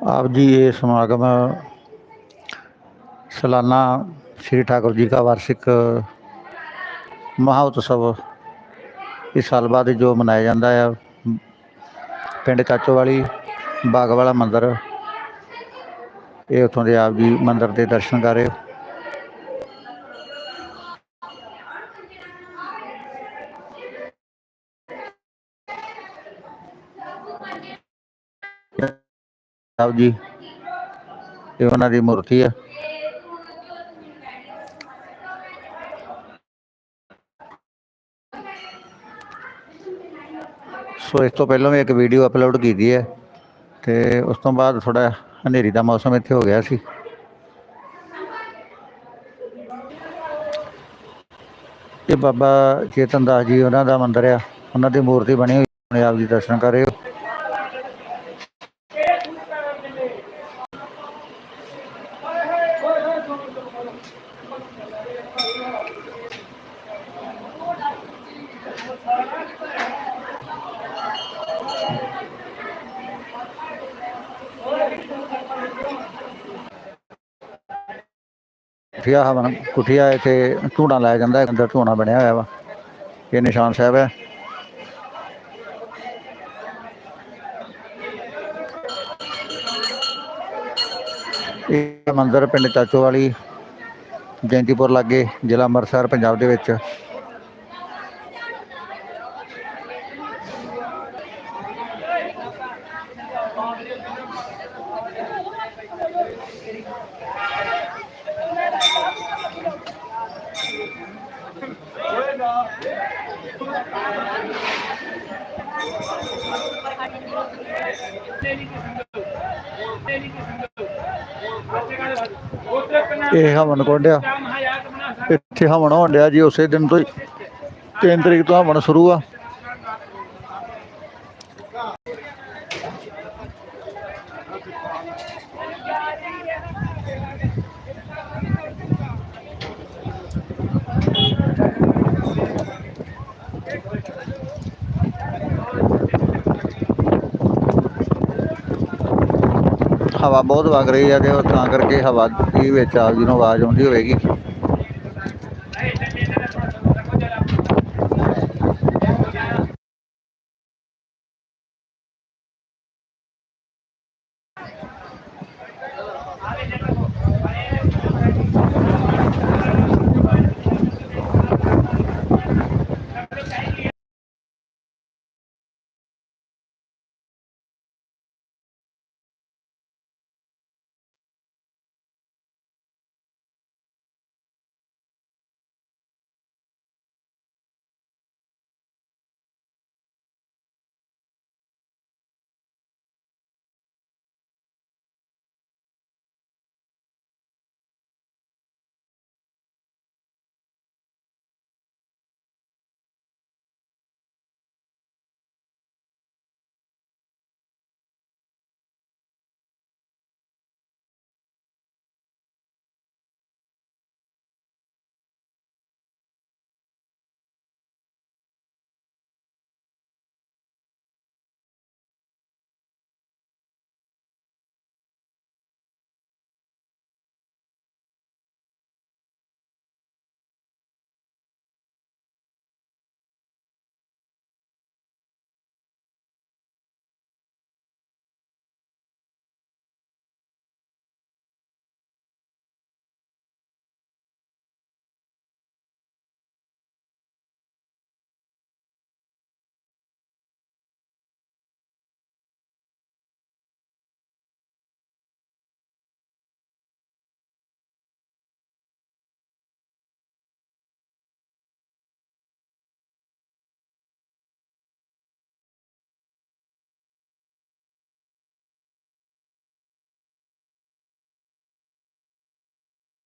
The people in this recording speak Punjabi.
ਆਪ ਜੀ ਇਹ ਸਮਾਗਮ ਸਲਾਨਾ ਸ੍ਰੀ ਠਾਕੁਰ ਜੀ ਦਾ ਵਾਰਸ਼ਿਕ ਮਹਾਉਤਸਵ ਇਸ ਸਾਲ ਬਾਅਦ ਜੋ ਮਨਾਇਆ ਜਾਂਦਾ ਆ, ਪਿੰਡ ਕਾਚੋਵਾਲੀ, ਬਾਗਵਾਲਾ ਮੰਦਰ, ਇਹ ਉਥੋਂ ਦੇ ਆਪ ਜੀ ਮੰਦਰ ਦੇ ਦਰਸ਼ਨ ਕਰੇ ਸਾਹਿਬ ਜੀ, ਇਹ ਉਹਨਾਂ ਦੀ ਮੂਰਤੀ ਆ। ਸੋ ਇਸ ਤੋਂ ਪਹਿਲਾਂ ਵੀ ਇੱਕ ਵੀਡੀਓ ਅਪਲੋਡ ਕੀਤੀ ਹੈ ਤੇ ਉਸ ਤੋਂ ਬਾਅਦ ਥੋੜਾ ਹਨੇਰੀ ਦਾ ਮੌਸਮ ਇੱਥੇ ਹੋ ਗਿਆ ਸੀ। ਇਹ ਬਾਬਾ ਚੇਤਨ ਦਾਸ ਜੀ ਉਹਨਾਂ ਦਾ ਮੰਦਿਰ ਆ। ਉਹਨਾਂ ਦੀ ਮੂਰਤੀ ਬਣੀ ਹੋਈ ਆਪਣੇ ਆਪ ਜੀ ਦਰਸ਼ਨ ਕਰ ਕੁਠੀਆ ਹਵਨ ਕੁਠੀਆ ਇੱਥੇ ਝੂਣਾ ਲਾਇਆ ਜਾਂਦਾ ਅੰਦਰ ਝੂਣਾ ਬਣਿਆ ਹੋਇਆ ਵਾ। ਇਹ ਨਿਸ਼ਾਨ ਸਾਹਿਬ ਹੈ। ਇਹ ਮੰਦਿਰ ਪਿੰਡ ਚਾਚੋ ਵਾਲੀ ਜੈਂਤੀਪੁਰ ਲਾਗੇ, ਜ਼ਿਲ੍ਹਾ ਅੰਮ੍ਰਿਤਸਰ, ਪੰਜਾਬ ਦੇ ਵਿੱਚ। ਇਹ ਹਵਨ ਕੋਂਡਿਆ ਇੱਥੇ ਹਵਨ ਹੋਣ ਡਿਆ ਜੀ, ਉਸੇ ਦਿਨ ਤੋਂ ਹੀ। 3 ਤਰੀਕ ਤੋਂ ਹਵਨ ਸ਼ੁਰੂ ਆ। ਹਵਾ ਬਹੁਤ ਵਗ ਰਹੀ ਹੈ ਤੇ ਉਹ ਤਾਂ ਕਰਕੇ ਹਵਾ ਦੀ ਵਿੱਚ ਆਪ ਜੀ ਆਵਾਜ਼ ਆਉਂਦੀ ਹੋਵੇਗੀ।